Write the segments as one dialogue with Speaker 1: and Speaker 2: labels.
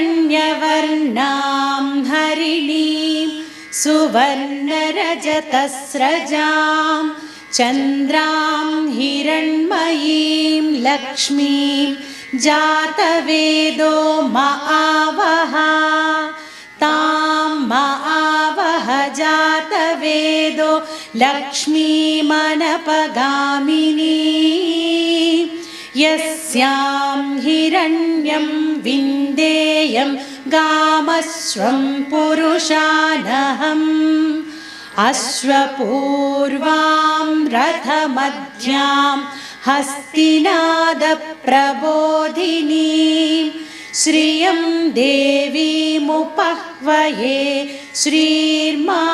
Speaker 1: हिरण्यवर्णां हरिणीं सुवर्णरजतस्रजां चन्द्रां हिरण्मयीं लक्ष्मीं जातवेदो मा आवहा तां म आवह जातवेदो लक्ष्मीमनपगामिनी। यस्यां हिरण्यं विन्देयं गामस्वं पुरुषानहम्। अश्वपूर्वां रथमध्यां हस्तिनादप्रबोधिनी श्रियं देवीमुपह्वये श्रीर्मा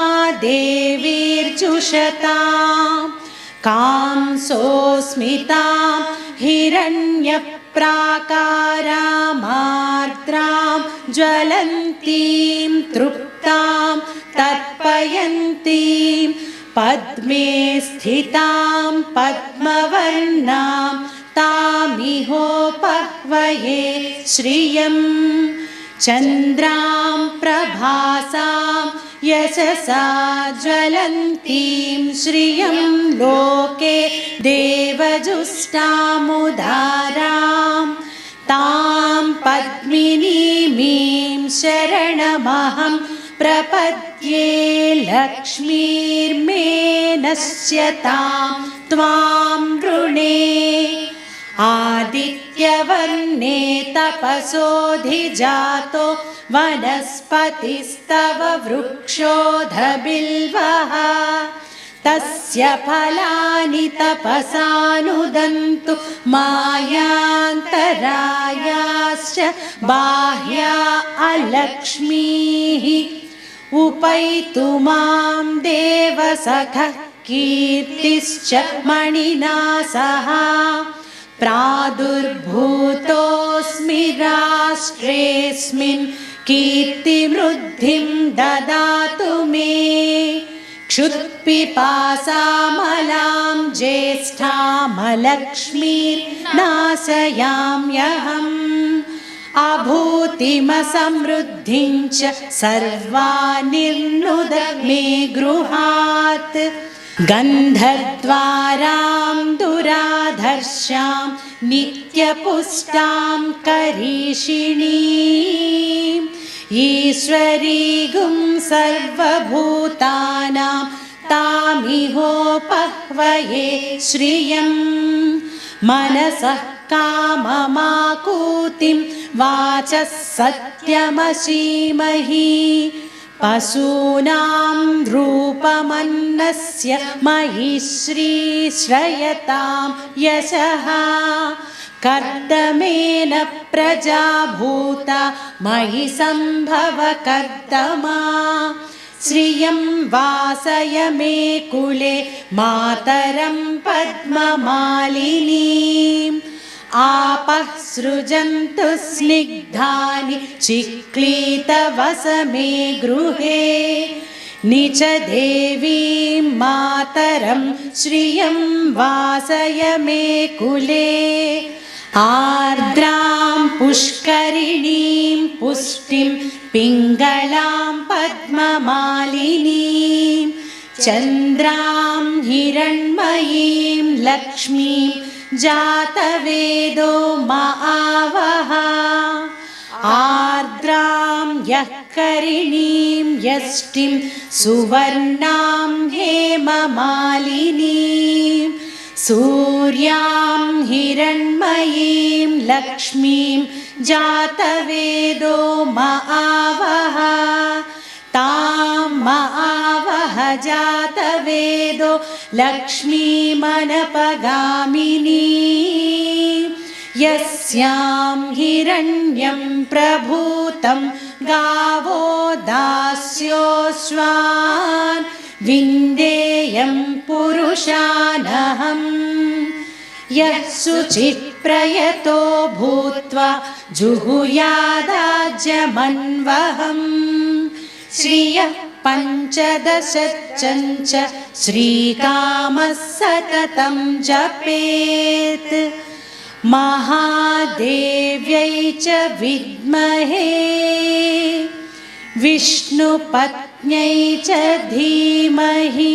Speaker 1: देवीर्जुषताम् कांसोऽस्मितां हिरण्यप्राकारामार्द्रां ज्वलन्तीं तृप्तां तर्पयन्तीं पद्मे स्थितां पद्मवर्णां तामिहोपह्वये श्रियं चन्द्रां प्रभासां यशसा ज्वलन्तीं श्रियं लोके देवजुष्टामुदारां तां पद्मिनीमीं शरणमहं प्रपद्ये लक्ष्मीर्मेनश्यतां त्वां वृणे आदित्यवर्णे तपसोऽधिजातो वनस्पतिस्तव वृक्षोधबिल्वः तस्य फलानि तपसानुदन्तु मायान्तरायाश्च बाह्या अलक्ष्मीः। उपैतु मां देवसखः कीर्तिश्च मणिना सह प्रादुर्भूतोऽस्मि राष्ट्रेऽस्मिन् कीर्तिवृद्धिं ददातु मे। क्षुत्पिपासामलां ज्येष्ठामलक्ष्मीर्नाशयाम्यहम् अभूतिमसमृद्धिं च सर्वानिर्नुद मे गृहात्। गन्धद्वारां दुराधर्षां नित्यपुष्टां करीषिणीम् ईश्वरीगुं सर्वभूतानां तामिहोपह्वये श्रियं। मनसः काममाकूतिं वाचः सत्यमशीमहि पशूनां रूपमन्नस्य मयि श्रीश्रयतां यशः। कर्दमेन प्रजा भूता मयि सम्भव कर्दमा श्रियं वासय मे कुले मातरं पद्ममालिनीम् आपः सृजन्तु स्निग्धानि चिक्लीतवस मे गृहे। निच देवीं मातरं श्रियं वासय मे कुले। आर्द्रां पुष्करिणीं पुष्टिं पिङ्गलां पद्ममालिनीं। चन्द्रां हिरण्मयीं लक्ष्मीं जातवेदो म आवह आर्द्रां यः करिणीं यष्टिं सुवर्णां हेममालिनीं। सूर्यां हिरण्मयीं लक्ष्मीं जातवेदो म आवह तां म जातवेदो लक्ष्मीमनपगामिनी। यस्यां हिरण्यं प्रभूतं गावो दास्योऽश्वान् विन्देयं पुरुषानहम्। यः शुचिप्रयतो भूत्वा जुहुयादाज्यमन्वहम्। श्रियः पञ्चदशचञ्च श्रीकामः सततं जपेत्। महादेव्यै च विद्महे। विष्णुपत्न्यै च धीमहि।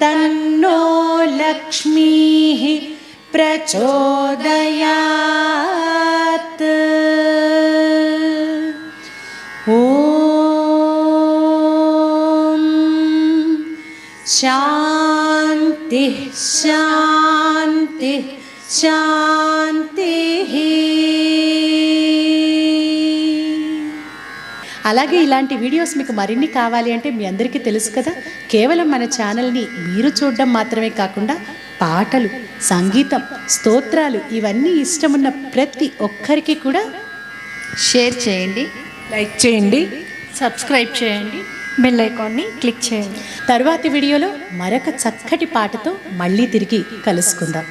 Speaker 1: तन्नो लक्ष्मीः प्रचोदयात्। శాంతి శాంతి శాంతి అలాగే ఇలాంటి వీడియోస్ మీకు మరిన్ని కావాలి అంటే మీ అందరికీ తెలుసు కదా కేవలం మన ఛానల్ని మీరు చూడడం మాత్రమే కాకుండా పాటలు సంగీతం స్తోత్రాలు ఇవన్నీ ఇష్టమున్న ప్రతి ఒక్కరికి కూడా
Speaker 2: షేర్ చేయండి.
Speaker 3: లైక్ చేయండి.
Speaker 4: సబ్స్క్రైబ్ చేయండి.
Speaker 2: బెల్ ఐకాన్ని క్లిక్ చేయండి.
Speaker 1: తర్వాతి వీడియోలో మరొక చక్కటి పాటతో మళ్ళీ తిరిగి కలుసుకుందాం.